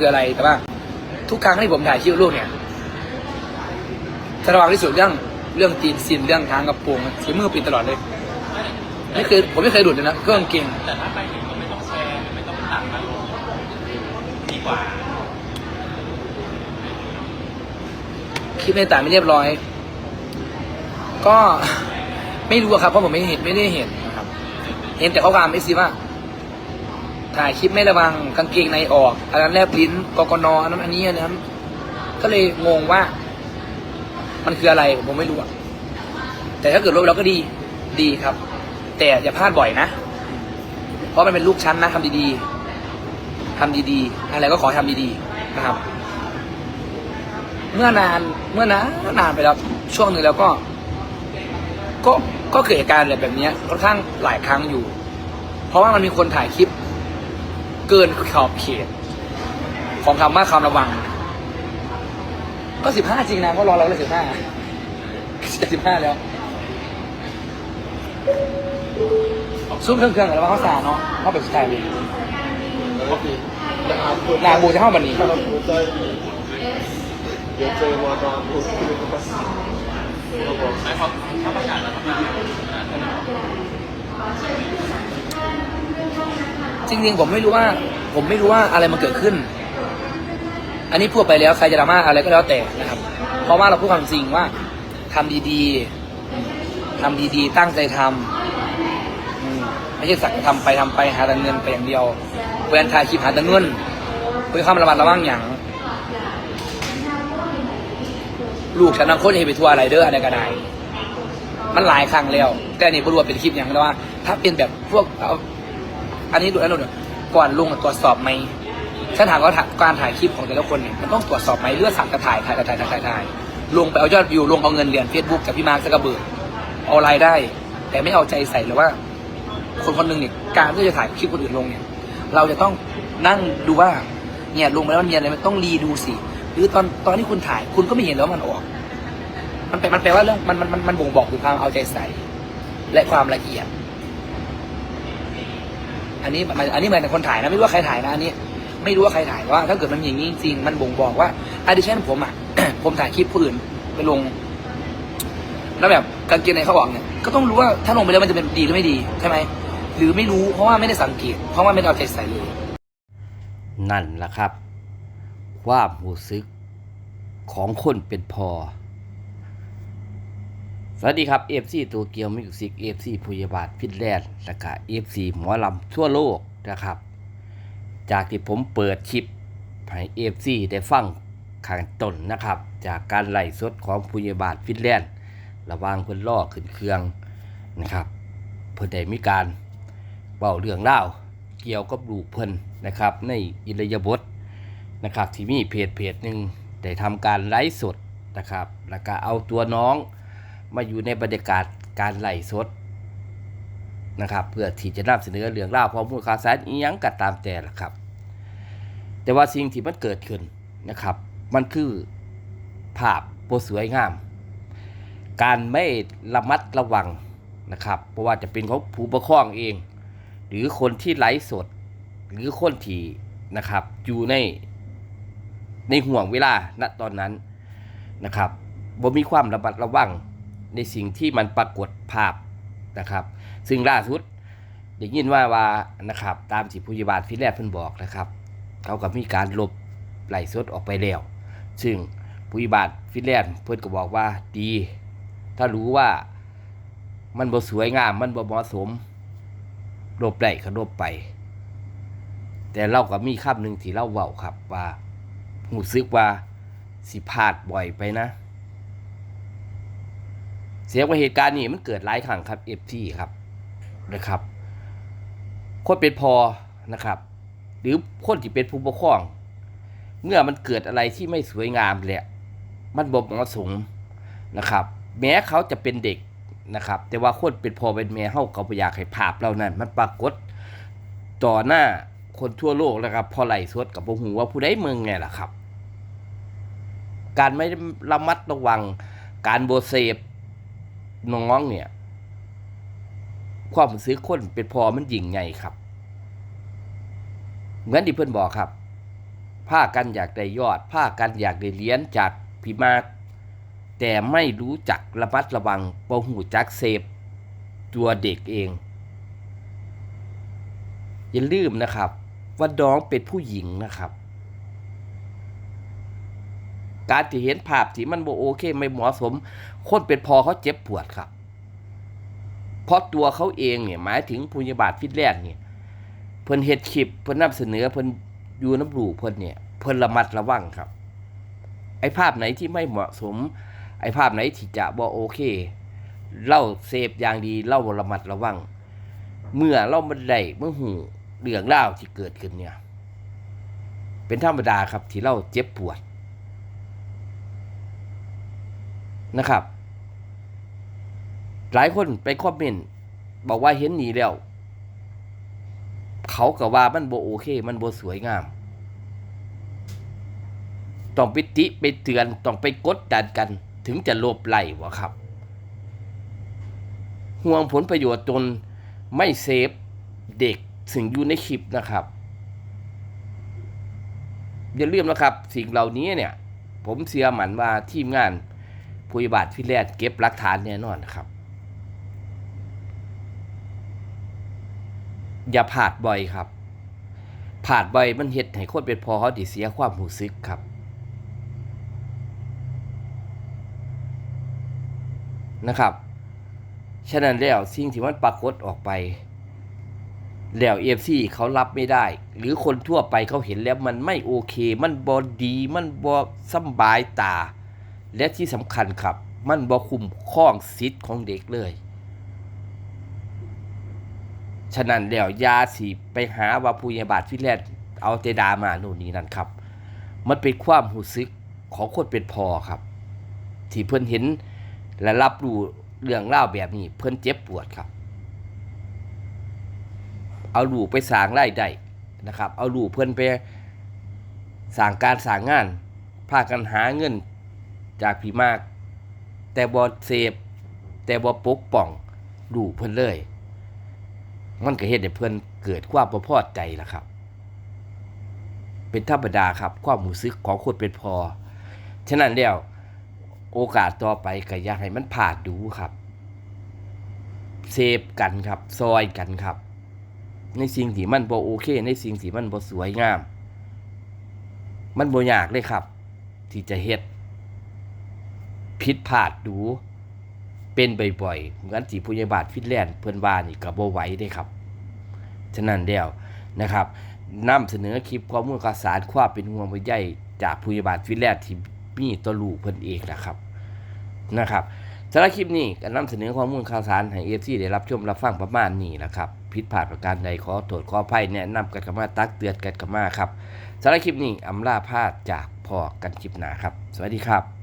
คืออะไรแต่ว่า ทุกครั้งที่ผมถ่ายคลิปลูกเนี่ยจะระวังที่สุดเรื่องเรื่องตีนซินเรื่องทางกระโปรงสีมือปิดตลอดเลยไม่เคยผมไม่เคยดูดเลยนะเครื่องเก่งแต่ถ้าไปถึงก็ไม่ต้องแชร์ไม่ต้องตัดมาลงดีกว่าคลิปในต่างไม่เรียบร้อย ก็ไม่รู้อะครับเพราะผมไม่เห็นไม่ได้เห็นนะครับ เห็นแต่ข้อความไม่ซีว่า ถ่ายคลิปไม่ระวังกางเกงในออกอันนั้นแลบลิ้นกกนอันนั้นอันนี้อันนั้นก็เลยงงว่า มันคืออะไรผมไม่รู้อะแต่ถ้าเกิดลบแล้วก็ดีดีครับ แต่อย่าพลาดบ่อยนะ เพราะมันเป็นลูกชั้นนะทำดีๆทำดีๆ อะไรก็ขอให้ทำดีๆนะครับ เมื่อนานเมื่อนานนานไปแล้วช่วงหนึ่งแล้วก็ ก็ก็เกิดเหตุการณ์อะไรแบบนี้ค่อนข้างหลายครั้งอยู่ เพราะว่ามันมีคนถ่ายคลิป เกินขอบเขตของคำว่าคำระวัง ก็สิบห้าจริงนะเพราะรอเราเลยสิบห้าจะสิบห้าแล้วซุ้มเครื่องเครื่องแล้วเขาสาเนาะเขาแบบสไตล์นี้นาบูจะเข้าบันนี้ถ้าเราพูดได้เดี๋ยวเจอวาดาพูดคุยกันครับผมใช้ความถ้าประกาศแล้วก็มา จริงๆผมไม่รู้ว่า ผมไม่รู้ว่าอะไรมันเกิดขึ้น อันนี้พูดไปแล้วใครจะดราม่าอะไรก็แล้วแต่นะครับ เพราะว่าเราพูดความจริงว่าทำดีๆทำดีๆ ตั้งใจทำไม่ใช่สักแต่ทำไปทำไปหาแต่เงินไปอย่างเดียวเวลาถ่ายคลิปหาแต่เงินเพื่อข้ามระมัดระวังอย่างลูกฉันนังคนเห็นไปทัวร์อะไรเด้ออะไรก็ได้ มันหลายครั้งแล้ว แต่นี่บรู้ว่าเป็นคลิปอย่างแต่ว่า ถ้าเป็นแบบพวกเอันนี้ดูอันนู้นก่อนลงตรวจสอบไหมฉันถามว่าการถ่ายคลิปของแต่ละคนเนี่ยมันต้องตรวจสอบไหมเลือดสั่งกระถ่ายถ่ายถ่ายถ่ายถ่ายถ่ายลงไปเอายอดวิวลงเอาเงินเหรียญเฟซบุ๊กกับพี่มาร์คซักกระเบิดเอารายได้ แต่ไม่เอาใจใส่หรือว่า คนคนหนึ่งเนี่ยการที่จะถ่ายคลิปคนอื่นลงเนี่ย เราจะต้องนั่งดูว่าเนี่ยลงไปแล้วมันมีอะไรมันต้องรีดูสิหรือตอนตอนที่คุณถ่ายคุณก็ไม่เห็นแล้วมันออก มันแปลมันแปลว่าเรื่องมันมันมันมันบ่งบอกถึงความเอาใจใส่ และความละเอียด อันนี้มันอันนี้เหมายถึงคนถ่ายนะไม่รู้ว่าใครถ่ายนะอันนี้ ไม่รู้ว่าใครถ่ายว่าถ้าเกิดมันอย่างนี้จริงมันบ่งบอกว่าอดิชั่นผมอะ ผมถ่ายคลิปผู้อื่นไปลง แล้วแบบกางเกงในเขาบอกเนี่ยก็ต้องรู้ว่าถ้าลงไปแล้วมันจะเป็นดีหรือไม่ดีใช่ไหมหรือไม่รู้เพราะว่าไม่ได้สังเกต เพราะว่าไม่ได้เอาใจใส่เลยนั่นแหละครับ ความรู้สึกของคนเป็นพอ สวัสดีครับ FC ตัวเกียวมิวสิก FC พุยบาทพิษแลนด์และก็ FC หมอลำทั่วโลกนะครับ จากที่ผมเปิดคลิปให้ FC ได้ฟังข้างต้นนะครับ จากการไล่สดของพุยบาทฟินแลนด์ระวางเพิ่นล่อขึ้นเครื่องนะครับ เพิ่นได้มีการเว้าเรื่องเล่าเกี่ยวกับลูกเพิ่นนะครับ ในอิรยาบทนะครับ ที่มีเพจเพจหนึ่งได้ทำการไลฟ์สดนะครับ แล้วก็เอาตัวน้อง มาอยู่ในบรรยากาศการไลฟ์สดนะครับ เพื่อที่จะนำเสนอเรื่องเล่าวข้อมูลข่าวสารอีหยังก็ตามแต่ละครับ แต่ว่าสิ่งที่มันเกิดขึ้นนะครับ มันคือภาพโปสวยงาม การไม่ระมัดระวังนะครับ เพราะว่าจะเป็นของผู้ปกครองเอง หรือคนที่ไลฟ์สด หรือคนที่นะครับอยู่ในในห่วงเวลาณตอนนั้นนะครับบ่มีความระมัดระวัง ในสิ่งที่มันปรากฏภาพนะครับ ซึ่งล่าสุดได้ยินว่าว่านะครับ ตามที่ผู้ยิบาลฟิแลนด์เพิ่นบอกนะครับ เขาก็มีการลบไหลสดออกไปแล้ว ซึ่งผู้ยิบาลฟิแลนด์เพิ่นก็บอกว่าดี ถ้ารู้ว่ามันบ่สวยงาม มันบ่เหมาะสมลบได้ก็ลบไป แต่เราก็มีคำหนึ่งที่เราเว้าครับว่าหูซึกว่าสิพลาดบ่อยไปนะ เสียงว่าเหตุการณ์นี้มันเกิดหลายครั้งครับเอฟทีครับนะครับคนเป็นพอนะครับ หรือคนที่เป็นผู้ปกครอง เมื่อมันเกิดอะไรที่ไม่สวยงามแหละมันบ่เหมาะสมนะครับ แม้เขาจะเป็นเด็กนะครับ แต่ว่าคนเป็นพอเป็นแม่เฮาก็บ่อยากให้ภาพเหล่านั้น มันปรากฏต่อหน้าคนทั่วโลกนะครับ พอไหลฟ์สดกับบ่ฮู้ว่าผู้ใดเมืองไงล่ะครับ การไม่ระมัดระวังการโบเซฟ น้องเนี่ย ความรู้สึกคนเป็นพอมันยิ่งใหญ่ครับ เหมือนที่เพื่อนบอกครับผ้ากันอยากได้ยอดผ้ากันอยากได้เหรียญจากพี่มากแต่ไม่รู้จักระมัดระวังปหูจักเสพตัวเด็กเอง อย่าลืมนะครับ ว่าน้องเป็นผู้หญิงนะครับ การที่เห็นภาพที่มันโบโอเค ไม่เหมาะสม คนเป็นพอเขาเจ็บปวดครับ เพราะตัวเขาเองเนี่ยหมายถึงผู้ยาบาทฟิตแลนด์เนี่ยเพิ่นเฮ็ดคลิปเพิ่นนำเสนอเพิ่นอยู่น้ำรูเพิ่นเนี่ยเพิ่นระมัดระวังครับ ไอ้ภาพไหนที่ไม่เหมาะสม ไอ้ภาพไหนที่จะบ่โอเคเล่าเสพอย่างดีเล่าระมัดระวัง เมื่อเล่ามันได้เมื่อหูเรื่องเล่าที่เกิดขึ้นเนี่ย เป็นธรรมดาครับที่เล่าเจ็บปวด นะครับ หลายคนไปคอมเมนต์บอกว่าเห็นหนีแล้ว เขาก็ว่ามันโบโอเค มันโบสวยงาม ต้องไปติไปเตือนต้องไปกดดันกัน ถึงจะลบไล่วะครับ ห่วงผลประโยชน์ตนไม่เซฟเด็กสิงอยู่ในคลิปนะครับ อย่าลืมนะครับ สิ่งเหล่านี้เนี่ย ผมเชื่อหมันว่าทีมงาน ผู้ยาบาทฟิแลนด์เก็บหลักฐานแน่นอนนครับ อย่าผาดบ่อยครับผาดบ่อยมันเฮ็ดให้คนเป็นพอเขาดิเสียความรู้สึกครับนะครับ ฉะนั้นแล้วสิ่งที่มันปรากฏออกไป แล้วเอฟซีเขารับไม่ได้ หรือคนทั่วไปเขาเห็นแล้วมันไม่โอเค มันบอดี มันบอสบายตา และที่สำคัญครับ มันบอคุ้มครองสิทธิ์ของเด็กเลย ฉะนั้นแล้วยาสิไปหาว่าผู้ใหญ่บาทฟิแลนด์เอาเตดามาโน่นนี่นั่นครับ มันเป็นความหูซึกของคนเป็นพอครับ ที่เพิ่อนเห็นและรับรู้เรื่องเล่าแบบนี้ เพิ่อนเจ็บปวดครับ เอาลูกไปสางรายได้นะครับ เอาลูกเพิ่อนไปสางการสางงานพากันหาเงิน จากพีมาก แต่บ่เสพแต่บ่ปกป้องลูเพิ่นเลย มันก็เฮ็ดให้เพิ่นเกิดความบ่พอใจล่ะครับ เป็นธรรมดาครับความรู้สึกของคนเป็นพอฉะนั้นแล้วโอกาสต่อไปก็อยากให้มันผ่านดูครับเซฟกันครับซอยกันครับ ในสิ่งที่มันบ่โอเค ในสิ่งที่มันบ่สวยงาม มันบ่ยากเลยครับ ที่จะเฮ็ด ผิดพลาดดู เป็นบ่อยๆเหมือนที่ผู้ใหญ่บาทฟินแลนด์เพิ่นว่านี่ก็บ่ไหวเด้ครับ ฉะนั้นแล้วนะครับนำเสนอคลิปข้อมูลข่าวสารความเป็นห่วงเป็นใยจากผู้ใหญ่บาทฟินแลนด์ที่มีต่อลูกเพิ่นเองนะครับนะครับสำหรับคลิปนี้ก็นำเสนอข้อมูลข่าวสารให้ FC ได้รับชมรับฟังประมาณนี้นะครับผิดพลาดประการใดขอโทษขออภัยแนะนำกันกันมาตักเตือนกันกันมาครับสำหรับคลิปนี้อำลาพาดจากพอกันคลิปหนาครับ สวัสดีครับ